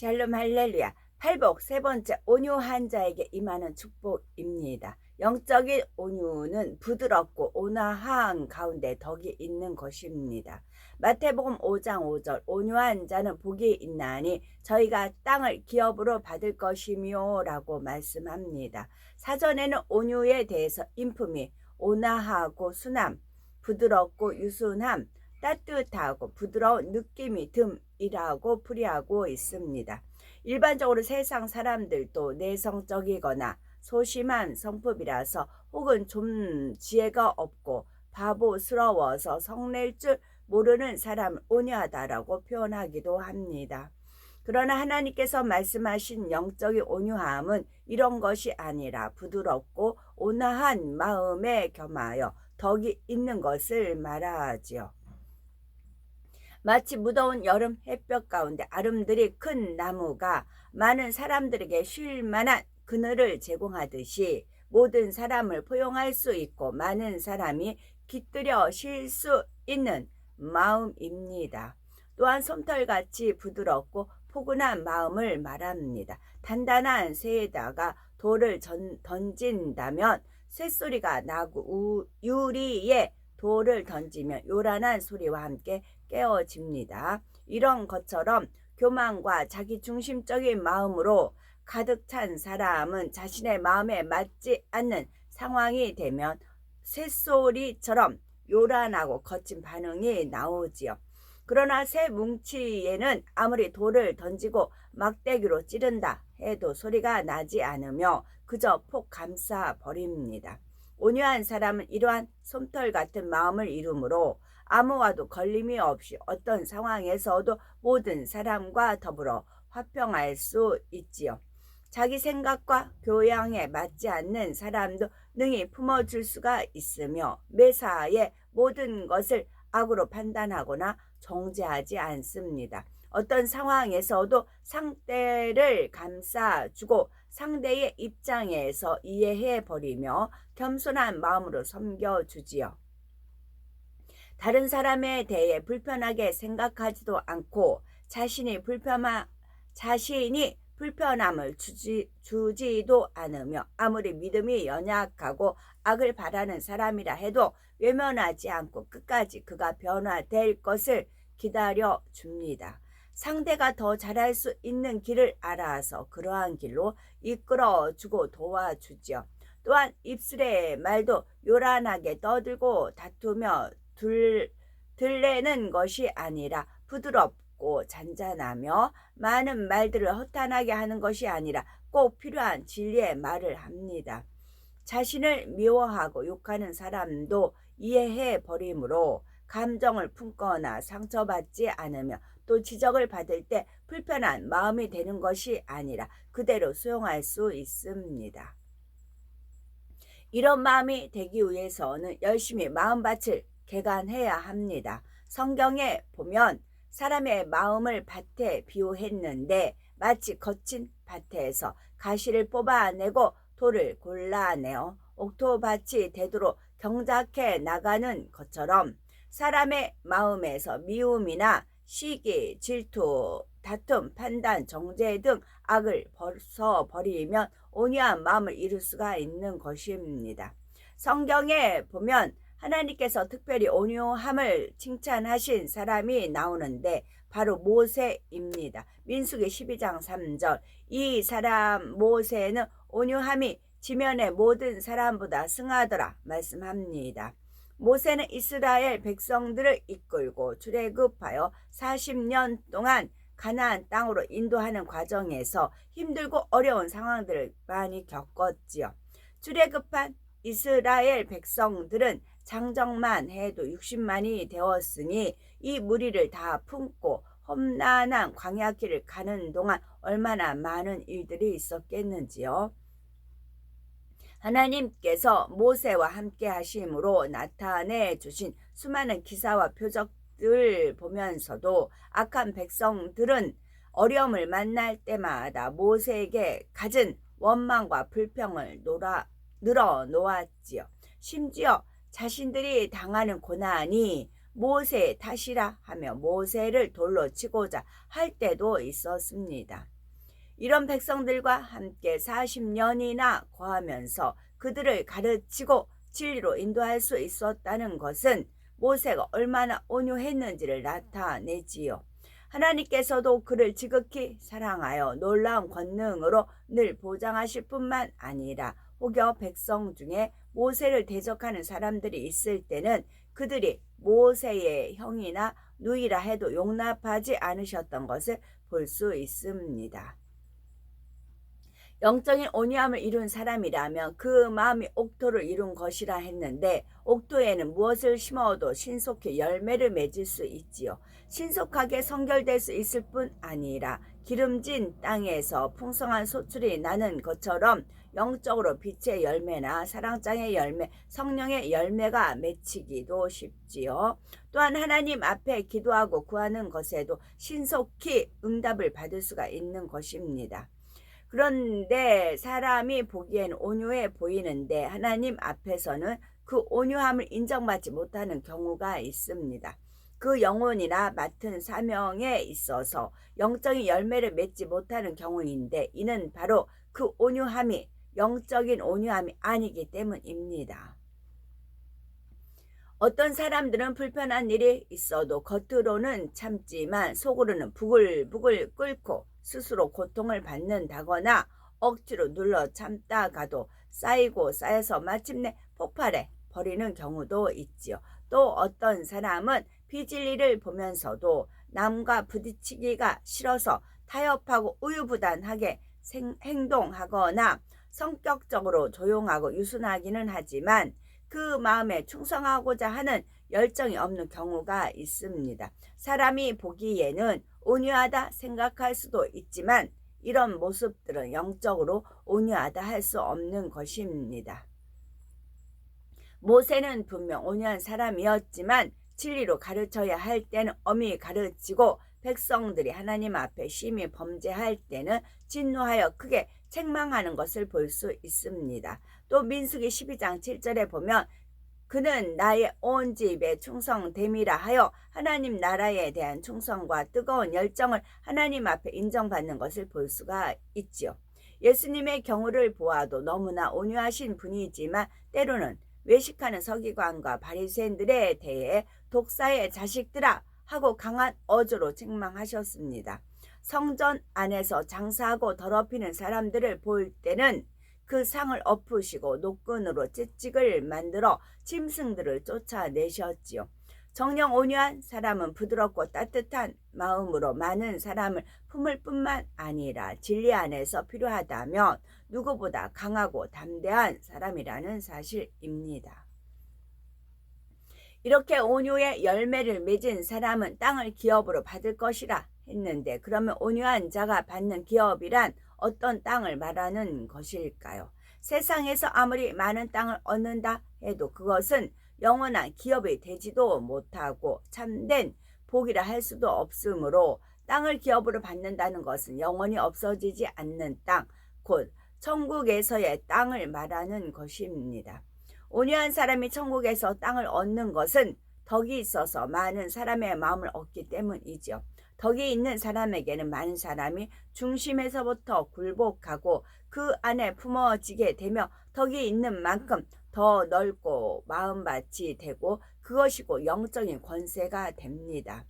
샬롬 할렐루야. 팔복 세 번째 온유한 자에게 임하는 축복입니다. 영적인 온유는 부드럽고 온화한 가운데 덕이 있는 것입니다. 마태복음 5장 5절 온유한 자는 복이 있나니 저희가 땅을 기업으로 받을 것이며 라고 말씀합니다. 사전에는 온유에 대해서 인품이 온화하고 순함, 부드럽고 유순함, 따뜻하고 부드러운 느낌이 듬 이라고 풀이하고 있습니다. 일반적으로 세상 사람들도 내성적이거나 소심한 성품이라서 혹은 좀 지혜가 없고 바보스러워서 성낼 줄 모르는 사람을 온유하다라고 표현하기도 합니다. 그러나 하나님께서 말씀하신 영적인 온유함은 이런 것이 아니라 부드럽고 온화한 마음에 겸하여 덕이 있는 것을 말하지요. 마치 무더운 여름 햇볕 가운데 아름드리 큰 나무가 많은 사람들에게 쉴 만한 그늘을 제공하듯이 모든 사람을 포용할 수 있고 많은 사람이 깃들여 쉴 수 있는 마음입니다. 또한 솜털같이 부드럽고 포근한 마음을 말합니다. 단단한 쇠에다가 돌을 전, 던진다면 쇳소리가 나고 우, 유리에 돌을 던지면 요란한 소리와 함께 깨어집니다. 이런 것처럼 교만과 자기 중심적인 마음으로 가득 찬 사람은 자신의 마음에 맞지 않는 상황이 되면 새소리처럼 요란하고 거친 반응이 나오지요. 그러나 새 뭉치에는 아무리 돌을 던지고 막대기로 찌른다 해도 소리가 나지 않으며 그저 폭 감싸 버립니다. 온유한 사람은 이러한 솜털 같은 마음을 이루므로 아무와도 걸림이 없이 어떤 상황에서도 모든 사람과 더불어 화평할 수 있지요. 자기 생각과 교양에 맞지 않는 사람도 능히 품어줄 수가 있으며 매사에 모든 것을 악으로 판단하거나 정죄하지 않습니다. 어떤 상황에서도 상대를 감싸주고 상대의 입장에서 이해해 버리며 겸손한 마음으로 섬겨주지요. 다른 사람에 대해 불편하게 생각하지도 않고 자신이 불편한 자신이 불편함을 주지, 주지도 않으며 아무리 믿음이 연약하고 악을 바라는 사람이라 해도 외면하지 않고 끝까지 그가 변화될 것을 기다려 줍니다. 상대가 더 잘할 수 있는 길을 알아서 그러한 길로 이끌어 주고 도와주죠. 또한 입술의 말도 요란하게 떠들고 다투며 둘, 들레는 것이 아니라 부드럽고 잔잔하며 많은 말들을 허탄하게 하는 것이 아니라 꼭 필요한 진리의 말을 합니다. 자신을 미워하고 욕하는 사람도 이해해 버리므로 감정을 품거나 상처받지 않으며 또 지적을 받을 때 불편한 마음이 되는 것이 아니라 그대로 수용할 수 있습니다. 이런 마음이 되기 위해서는 열심히 마음밭을 개간해야 합니다. 성경에 보면 사람의 마음을 밭에 비유했는데 마치 거친 밭에서 가시를 뽑아내고 돌을 골라내어 옥토밭이 되도록 경작해 나가는 것처럼 사람의 마음에서 미움이나 시기, 질투, 다툼, 판단, 정죄 등 악을 벗어버리면 온유한 마음을 이룰 수가 있는 것입니다. 성경에 보면 하나님께서 특별히 온유함을 칭찬하신 사람이 나오는데 바로 모세입니다. 민수기 12장 3절 이 사람 모세는 온유함이 지면의 모든 사람보다 승하더라 말씀합니다. 모세는 이스라엘 백성들을 이끌고 출애굽하여 40년 동안 가나안 땅으로 인도하는 과정에서 힘들고 어려운 상황들을 많이 겪었지요. 출애굽한 이스라엘 백성들은 장정만 해도 60만이 되었으니 이 무리를 다 품고 험난한 광야길을 가는 동안 얼마나 많은 일들이 있었겠는지요. 하나님께서 모세와 함께 하심으로 나타내 주신 수많은 기사와 표적들 보면서도 악한 백성들은 어려움을 만날 때마다 모세에게 가진 원망과 불평을 놀아, 늘어 놓았지요. 심지어 자신들이 당하는 고난이 모세의 탓이라 하며 모세를 돌로 치고자 할 때도 있었습니다. 이런 백성들과 함께 40년이나 거하면서 그들을 가르치고 진리로 인도할 수 있었다는 것은 모세가 얼마나 온유했는지를 나타내지요. 하나님께서도 그를 지극히 사랑하여 놀라운 권능으로 늘 보장하실 뿐만 아니라 혹여 백성 중에 모세를 대적하는 사람들이 있을 때는 그들이 모세의 형이나 누이라 해도 용납하지 않으셨던 것을 볼 수 있습니다. 영적인 온유함을 이룬 사람이라면 그 마음이 옥토를 이룬 것이라 했는데 옥토에는 무엇을 심어도 신속히 열매를 맺을 수 있지요. 신속하게 성결될 수 있을 뿐 아니라 기름진 땅에서 풍성한 소출이 나는 것처럼 영적으로 빛의 열매나 사랑장의 열매, 성령의 열매가 맺히기도 쉽지요. 또한 하나님 앞에 기도하고 구하는 것에도 신속히 응답을 받을 수가 있는 것입니다. 그런데 사람이 보기엔 온유해 보이는데 하나님 앞에서는 그 온유함을 인정받지 못하는 경우가 있습니다. 그 영혼이나 맡은 사명에 있어서 영적인 열매를 맺지 못하는 경우인데 이는 바로 그 온유함이 영적인 온유함이 아니기 때문입니다. 어떤 사람들은 불편한 일이 있어도 겉으로는 참지만 속으로는 부글부글 끓고 스스로 고통을 받는다거나 억지로 눌러 참다가도 쌓이고 쌓여서 마침내 폭발해 버리는 경우도 있지요. 또 어떤 사람은 비진리를 보면서도 남과 부딪히기가 싫어서 타협하고 우유부단하게 생, 행동하거나 성격적으로 조용하고 유순하기는 하지만 그 마음에 충성하고자 하는 열정이 없는 경우가 있습니다. 사람이 보기에는 온유하다 생각할 수도 있지만 이런 모습들은 영적으로 온유하다 할 수 없는 것입니다. 모세는 분명 온유한 사람이었지만 진리로 가르쳐야 할 때는 엄히 가르치고 백성들이 하나님 앞에 심히 범죄할 때는 진노하여 크게 책망하는 것을 볼 수 있습니다. 또 민수기 12장 7절에 보면 그는 나의 온 집에 충성됨이라 하여 하나님 나라에 대한 충성과 뜨거운 열정을 하나님 앞에 인정받는 것을 볼 수가 있지요. 예수님의 경우를 보아도 너무나 온유하신 분이지만 때로는 외식하는 서기관과 바리새인들에 대해 독사의 자식들아 하고 강한 어조로 책망하셨습니다. 성전 안에서 장사하고 더럽히는 사람들을 볼 때는 그 상을 엎으시고 노끈으로 채찍을 만들어 짐승들을 쫓아내셨지요. 정령 온유한 사람은 부드럽고 따뜻한 마음으로 많은 사람을 품을 뿐만 아니라 진리 안에서 필요하다면 누구보다 강하고 담대한 사람이라는 사실입니다. 이렇게 온유의 열매를 맺은 사람은 땅을 기업으로 받을 것이라 했는데 그러면 온유한 자가 받는 기업이란 어떤 땅을 말하는 것일까요? 세상에서 아무리 많은 땅을 얻는다 해도 그것은 영원한 기업이 되지도 못하고 참된 복이라 할 수도 없으므로 땅을 기업으로 받는다는 것은 영원히 없어지지 않는 땅, 곧 천국에서의 땅을 말하는 것입니다. 온유한 사람이 천국에서 땅을 얻는 것은 덕이 있어서 많은 사람의 마음을 얻기 때문이죠. 덕이 있는 사람에게는 많은 사람이 중심에서부터 굴복하고 그 안에 품어지게 되며 덕이 있는 만큼 더 넓고 마음밭이 되고 그것이고 영적인 권세가 됩니다.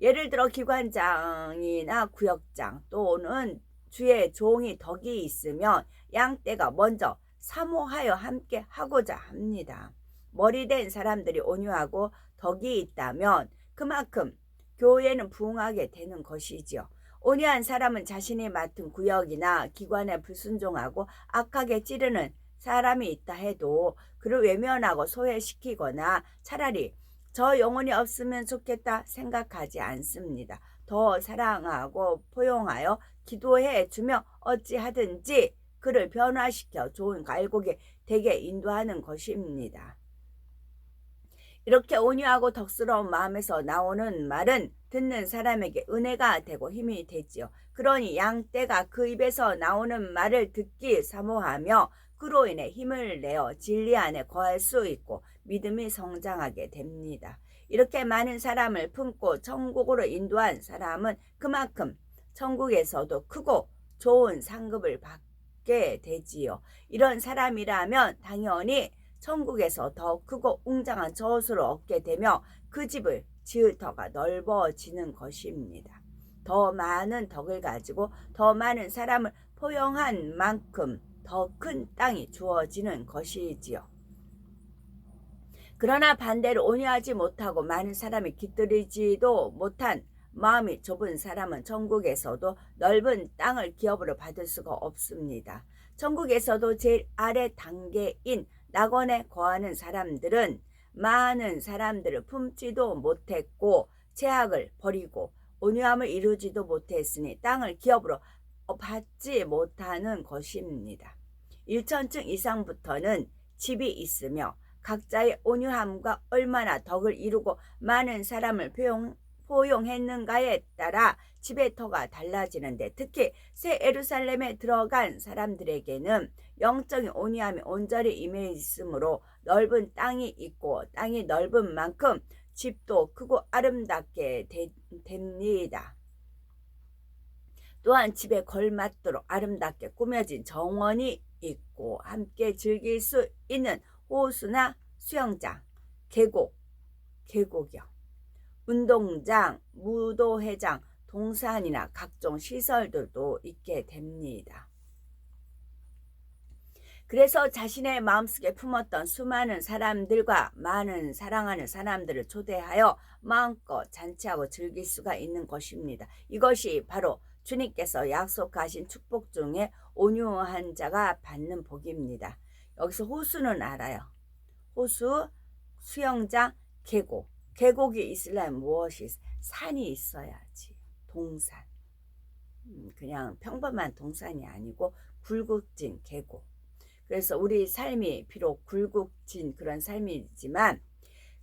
예를 들어 기관장이나 구역장 또는 주의 종이 덕이 있으면 양떼가 먼저 사모하여 함께 하고자 합니다. 머리된 사람들이 온유하고 덕이 있다면 그만큼 교회는 부흥하게 되는 것이지요. 온유한 사람은 자신이 맡은 구역이나 기관에 불순종하고 악하게 찌르는 사람이 있다 해도 그를 외면하고 소외시키거나 차라리 저 영혼이 없으면 좋겠다 생각하지 않습니다. 더 사랑하고 포용하여 기도해 주며 어찌하든지 그를 변화시켜 좋은 갈고기 되게 인도하는 것입니다. 이렇게 온유하고 덕스러운 마음에서 나오는 말은 듣는 사람에게 은혜가 되고 힘이 되지요. 그러니 양 떼가 그 입에서 나오는 말을 듣기 사모하며 그로 인해 힘을 내어 진리 안에 거할 수 있고 믿음이 성장하게 됩니다. 이렇게 많은 사람을 품고 천국으로 인도한 사람은 그만큼 천국에서도 크고 좋은 상급을 받게 되지요. 이런 사람이라면 당연히 천국에서 더 크고 웅장한 저수를 얻게 되며 그 집을 지을 터가 넓어지는 것입니다. 더 많은 덕을 가지고 더 많은 사람을 포용한 만큼 더 큰 땅이 주어지는 것이지요. 그러나 반대로 온유하지 못하고 많은 사람이 깃들이지도 못한 마음이 좁은 사람은 천국에서도 넓은 땅을 기업으로 받을 수가 없습니다. 천국에서도 제일 아래 단계인 낙원에 거하는 사람들은 많은 사람들을 품지도 못했고 제약을 버리고 온유함을 이루지도 못했으니 땅을 기업으로 받지 못하는 것입니다. 1천층 이상부터는 집이 있으며 각자의 온유함과 얼마나 덕을 이루고 많은 사람을 포용, 포용했는가에 따라 집의 터가 달라지는데 특히 새 에루살렘에 들어간 사람들에게는 영적인 온유함이 온전히 임해 있으므로 넓은 땅이 있고 땅이 넓은 만큼 집도 크고 아름답게 되, 됩니다. 또한 집에 걸맞도록 아름답게 꾸며진 정원이 있고 함께 즐길 수 있는 호수나 수영장, 계곡, 계곡이요. 운동장, 무도회장, 동산이나 각종 시설들도 있게 됩니다. 그래서 자신의 마음속에 품었던 수많은 사람들과 많은 사랑하는 사람들을 초대하여 마음껏 잔치하고 즐길 수가 있는 것입니다. 이것이 바로 주님께서 약속하신 축복 중에 온유한 자가 받는 복입니다. 여기서 호수는 알아요. 호수, 수영장, 계곡. 계곡이 있으려면 무엇이 있 산이 있어야지. 동산. 음, 그냥 평범한 동산이 아니고 굴곡진 계곡. 그래서 우리 삶이 비록 굴곡진 그런 삶이지만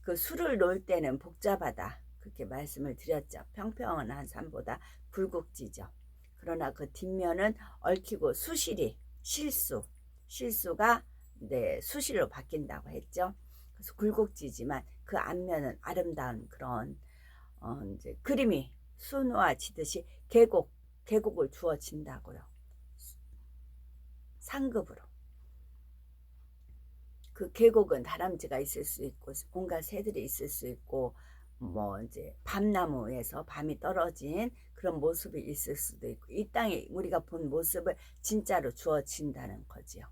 그 술을 놓을 때는 복잡하다. 그렇게 말씀을 드렸죠. 평평한 산보다 굴곡지죠. 그러나 그 뒷면은 얽히고 수실이 실수, 실수가 네, 수실로 바뀐다고 했죠. 그래서 굴곡지지만 그 앞면은 아름다운 그런 어, 이제 그림이 수놓아지듯이 계곡, 계곡을 주어진다고요. 상급으로. 그 계곡은 다람쥐가 있을 수 있고 온갖 새들이 있을 수 있고 뭐 이제 밤나무에서 밤이 떨어진 그런 모습이 있을 수도 있고 이 땅에 우리가 본 모습을 진짜로 주어진다는 거지요.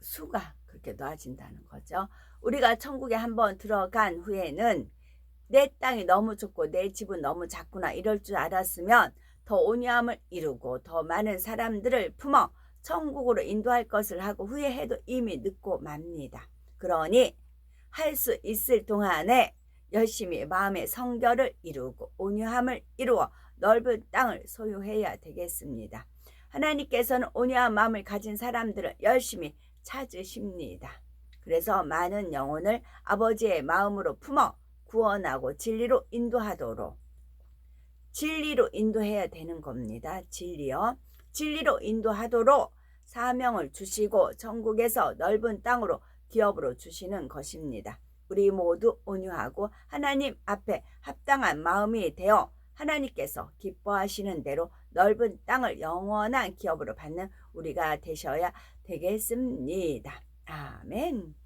수가 그렇게 놔진다는 거죠. 우리가 천국에 한번 들어간 후에는 내 땅이 너무 좋고 내 집은 너무 작구나 이럴 줄 알았으면 더 온유함을 이루고 더 많은 사람들을 품어 천국으로 인도할 것을 하고 후회해도 이미 늦고 맙니다. 그러니 할 수 있을 동안에 열심히 마음의 성결을 이루고 온유함을 이루어 넓은 땅을 소유해야 되겠습니다. 하나님께서는 온유한 마음을 가진 사람들을 열심히 찾으십니다. 그래서 많은 영혼을 아버지의 마음으로 품어 구원하고 진리로 인도하도록 진리로 인도해야 되는 겁니다. 진리요. 진리로 인도하도록 사명을 주시고 천국에서 넓은 땅으로 기업으로 주시는 것입니다. 우리 모두 온유하고 하나님 앞에 합당한 마음이 되어 하나님께서 기뻐하시는 대로 넓은 땅을 영원한 기업으로 받는 우리가 되셔야 되겠습니다. 아멘.